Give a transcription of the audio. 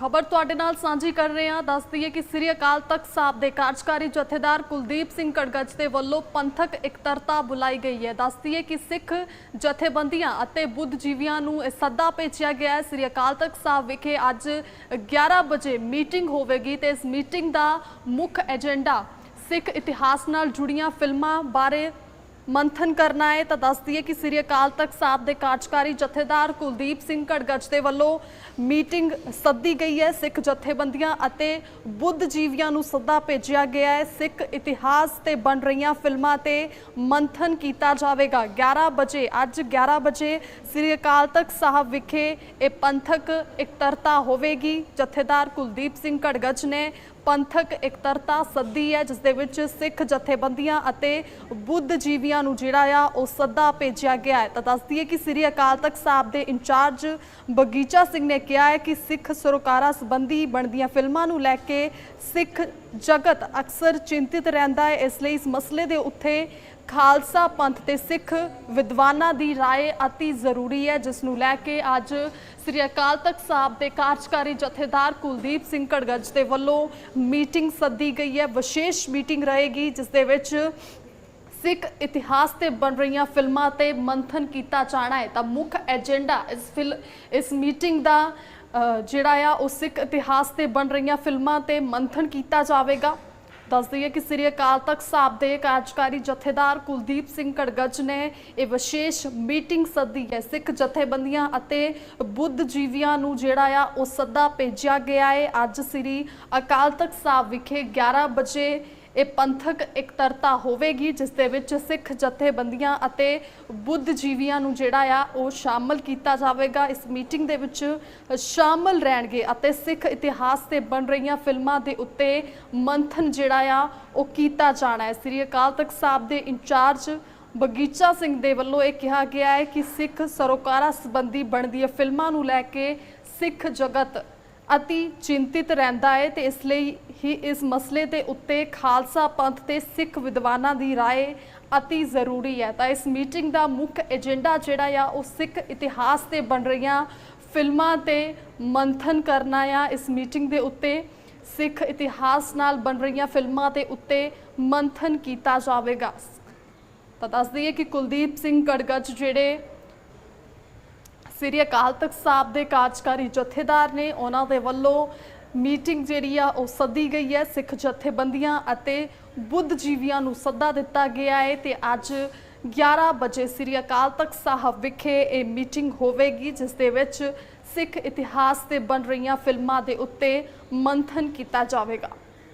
ਖਬਰ ਤੁਹਾਡੇ ਨਾਲ ਸਾਂਝੀ ਕਰ ਰਹੇ ਹਾਂ। ਦੱਸ ਦਈਏ ਕਿ ਸ੍ਰੀ ਅਕਾਲ ਤਖਤ ਸਾਹਿਬ ਦੇ ਕਾਰਜਕਾਰੀ ਜਥੇਦਾਰ ਕੁਲਦੀਪ ਸਿੰਘ ਕੜਗਜ ਦੇ ਵੱਲੋਂ ਪੰਥਕ ਇਕਤਰਤਾ ਬੁਲਾਈ ਗਈ ਹੈ। ਦੱਸ ਦਈਏ ਕਿ ਸਿੱਖ ਜਥੇਬੰਦੀਆਂ ਅਤੇ ਬੁੱਧ ਜੀਵੀਆਂ ਨੂੰ ਇਹ ਸੱਦਾ ਭੇਜਿਆ ਗਿਆ ਹੈ। ਸ੍ਰੀ ਅਕਾਲ ਤਖਤ ਸਾਹਿਬ ਵਿਖੇ ਅੱਜ 11 ਵਜੇ ਮੀਟਿੰਗ ਹੋਵੇਗੀ ਤੇ ਇਸ ਮੀਟਿੰਗ ਦਾ ਮੁੱਖ ਏਜੰਡਾ ਸਿੱਖ ਇਤਿਹਾਸ ਨਾਲ ਜੁੜੀਆਂ ਫਿਲਮਾਂ ਬਾਰੇ ਮੰਥਨ ਕਰਨਾ ਹੈ ਤਾਂ ਦੱਸ ਦਈਏ ਕਿ ਸ੍ਰੀ ਅਕਾਲ ਤਖਤ ਸਾਹਿਬ ਦੇ ਕਾਰਜਕਾਰੀ ਜਥੇਦਾਰ ਕੁਲਦੀਪ ਸਿੰਘ ਕੜਗੱਜ ਦੇ ਵੱਲੋਂ ਮੀਟਿੰਗ ਸੱਦੀ ਗਈ ਹੈ। ਸਿੱਖ ਜਥੇਬੰਦੀਆਂ ਅਤੇ ਬੁੱਧ ਜੀਵੀਆਂ ਨੂੰ ਸੱਦਾ ਭੇਜਿਆ ਗਿਆ ਹੈ। ਸਿੱਖ ਇਤਿਹਾਸ ਤੇ ਬਣ ਰਹੀਆਂ ਫਿਲਮਾਂ ਤੇ ਮੰਥਨ ਕੀਤਾ ਜਾਵੇਗਾ। 11 ਵਜੇ, ਅੱਜ 11 ਵਜੇ ਸ੍ਰੀ ਅਕਾਲ ਤਖਤ ਸਾਹਿਬ ਵਿਖੇ ਇਹ ਪੰਥਕ ਇਕਤਰਤਾ ਹੋਵੇਗੀ। ਜਥੇਦਾਰ ਕੁਲਦੀਪ ਸਿੰਘ ਕੜਗੱਜ ਨੇ ਪੰਥਕ ਇਕਤਰਤਾ ਸੱਦੀ ਹੈ, ਜਿਸ ਦੇ ਵਿੱਚ ਸਿੱਖ ਜਥੇਬੰਦੀਆਂ ਅਤੇ ਬੁੱਧ ਜੀਵੀਆਂ ਨੂੰ ਜਿਹੜਾ ਆ, ਉਹ ਸੱਦਾ ਭੇਜਿਆ ਗਿਆ ਹੈ। ਤਾਂ ਦੱਸ ਦਈਏ ਕਿ ਸ੍ਰੀ ਅਕਾਲ ਤਖਤ ਸਾਹਿਬ ਦੇ ਇੰਚਾਰਜ ਬਗੀਚਾ ਸਿੰਘ ਨੇ ਕਿਹਾ ਹੈ ਕਿ ਸਿੱਖ ਸਰੋਕਾਰਾਂ ਸੰਬੰਧੀ ਬਣਦੀਆਂ ਫਿਲਮਾਂ ਨੂੰ ਲੈ ਕੇ ਸਿੱਖ ਜਗਤ ਅਕਸਰ ਚਿੰਤਿਤ ਰਹਿੰਦਾ ਹੈ ਇਸ ਲਈ ਇਸ ਮਸਲੇ ਦੇ ਉੱਤੇ ਖਾਲਸਾ ਪੰਥ ਤੇ ਸਿੱਖ ਵਿਦਵਾਨਾਂ ਦੀ رائے ਅਤੀ ਜ਼ਰੂਰੀ ਹੈ ਜਿਸ ਨੂੰ ਲੈ ਕੇ ਅੱਜ ਸ੍ਰੀ ਅਕਾਲ ਤਖਤ ਸਾਹਿਬ ਦੇ ਕਾਰਜਕਾਰੀ ਜਥੇਦਾਰ ਕੁਲਦੀਪ ਸਿੰਘ ਕੜਗੱਜ ਦੇ ਵੱਲੋਂ ਮੀਟਿੰਗ ਸੱਦੀ ਗਈ ਹੈ ਵਿਸ਼ੇਸ਼ ਮੀਟਿੰਗ ਰਹੇਗੀ ਜਿਸ ਦੇ ਵਿੱਚ ਸਿੱਖ ਇਤਿਹਾਸ ਤੇ ਬਣ ਰਹੀਆਂ ਫਿਲਮਾਂ ਤੇ ਮੰਥਨ ਕੀਤਾ ਜਾਣਾ ਹੈ ਤਾਂ ਮੁੱਖ ਏਜੰਡਾ ਇਸ ਫਿਲ ਇਸ ਮੀਟਿੰਗ ਦਾ ਅ, ਜਿਹੜਾ ਆ, ਉਹ ਸਿੱਖ ਇਤਿਹਾਸ ਤੇ ਬਣ ਰਹੀਆਂ ਫਿਲਮਾਂ ਤੇ ਮੰਥਨ ਕੀਤਾ ਜਾਵੇਗਾ। ਦੱਸ ਦਈਏ ਕਿ ਸ੍ਰੀ ਅਕਾਲ ਤਖਤ ਸਾਹਿਬ ਦੇ ਕਾਰਜਕਾਰੀ ਜਥੇਦਾਰ ਕੁਲਦੀਪ ਸਿੰਘ ਕੜਗੱਜ ਨੇ ਇਹ ਵਿਸ਼ੇਸ਼ ਮੀਟਿੰਗ ਸੱਦੀ ਹੈ। ਸਿੱਖ ਜਥੇਬੰਦੀਆਂ ਅਤੇ ਬੁੱਧ ਜੀਵੀਆਂ ਨੂੰ ਜਿਹੜਾ ਆ, ਉਹ ਸੱਦਾ ਭੇਜਿਆ ਗਿਆ ਹੈ ਅੱਜ ਸ੍ਰੀ ਅਕਾਲ ਤਖਤ ਸਾਹਿਬ ਵਿਖੇ 11 ਵਜੇ ਇਹ ਪੰਥਕ ਇਕਤਰਤਾ ਹੋਵੇਗੀ, ਜਿਸ ਦੇ ਵਿੱਚ ਸਿੱਖ ਜਥੇਬੰਦੀਆਂ ਅਤੇ ਬੁੱਧ ਜੀਵੀਆਂ ਨੂੰ ਜਿਹੜਾ ਆ, ਉਹ ਸ਼ਾਮਲ ਕੀਤਾ ਜਾਵੇਗਾ। ਇਸ ਮੀਟਿੰਗ ਦੇ ਵਿੱਚ ਸ਼ਾਮਲ ਰਹਿਣਗੇ ਅਤੇ ਸਿੱਖ ਇਤਿਹਾਸ ਤੇ ਬਣ ਰਹੀਆਂ ਫਿਲਮਾਂ ਦੇ ਉੱਤੇ ਮੰਥਨ ਜਿਹੜਾ ਆ, ਉਹ ਕੀਤਾ ਜਾਣਾ ਹੈ। ਸ੍ਰੀ ਅਕਾਲ ਤਖਤ ਸਾਹਿਬ ਦੇ ਇੰਚਾਰਜ ਬਗੀਚਾ ਸਿੰਘ ਦੇ ਵੱਲੋਂ ਇਹ ਕਿਹਾ ਗਿਆ ਹੈ ਕਿ ਸਿੱਖ ਸਰੋਕਾਰਾਂ ਸੰਬੰਧੀ ਬਣਦੀਆਂ ਫਿਲਮਾਂ ਨੂੰ ਲੈ ਕੇ ਸਿੱਖ ਜਗਤ ਅਤੀ ਚਿੰਤਿਤ ਰਹਿੰਦਾ ਹੈ ਤੇ ਇਸ ਲਈ ਹੀ ਇਸ ਮਸਲੇ ਦੇ ਉੱਤੇ ਖਾਲਸਾ ਪੰਥ ਤੇ ਸਿੱਖ ਵਿਦਵਾਨਾਂ ਦੀ ਰਾਏ ਅਤੀ ਜ਼ਰੂਰੀ ਹੈ। ਤਾਂ ਇਸ ਮੀਟਿੰਗ ਦਾ ਮੁੱਖ ਏਜੰਡਾ ਜਿਹੜਾ ਆ, ਉਹ ਸਿੱਖ ਇਤਿਹਾਸ ਤੇ ਬਣ ਰਹੀਆਂ ਫਿਲਮਾਂ ਤੇ ਮੰਥਨ ਕਰਨਾ ਆ। ਇਸ ਮੀਟਿੰਗ ਦੇ ਉੱਤੇ ਸਿੱਖ ਇਤਿਹਾਸ ਨਾਲ ਬਣ ਰਹੀਆਂ ਫਿਲਮਾਂ ਤੇ ਉੱਤੇ ਮੰਥਨ ਕੀਤਾ ਜਾਵੇਗਾ। ਤਾਂ ਦੱਸ ਦਈਏ ਕਿ ਕੁਲਦੀਪ ਸਿੰਘ ਕੜਗਚ ਜਿਹੜੇ ਸ੍ਰੀ ਅਕਾਲ ਤਖਤ ਸਾਹਿਬ ਦੇ ਕਾਰਜਕਾਰੀ ਜਥੇਦਾਰ ਨੇ ਉਹਨਾਂ ਦੇ ਵੱਲੋਂ ਮੀਟਿੰਗ ਜਿਹੜੀ ਆ ਉਹ ਸੱਦੀ ਗਈ ਹੈ ਸਿੱਖ ਜਥੇਬੰਦੀਆਂ ਅਤੇ ਬੁੱਧ ਜੀਵੀਆਂ ਨੂੰ ਸੱਦਾ ਦਿੱਤਾ ਗਿਆ ਹੈ ਤੇ ਅੱਜ 11 ਵਜੇ ਸ੍ਰੀ ਅਕਾਲ ਤਖਤ ਸਾਹਿਬ ਵਿਖੇ ਇਹ ਮੀਟਿੰਗ ਹੋਵੇਗੀ, ਜਿਸ ਦੇ ਵਿੱਚ ਸਿੱਖ ਇਤਿਹਾਸ ਤੇ ਬਣ ਰਹੀਆਂ ਫਿਲਮਾਂ ਦੇ ਉੱਤੇ ਮੰਥਨ ਕੀਤਾ ਜਾਵੇਗਾ।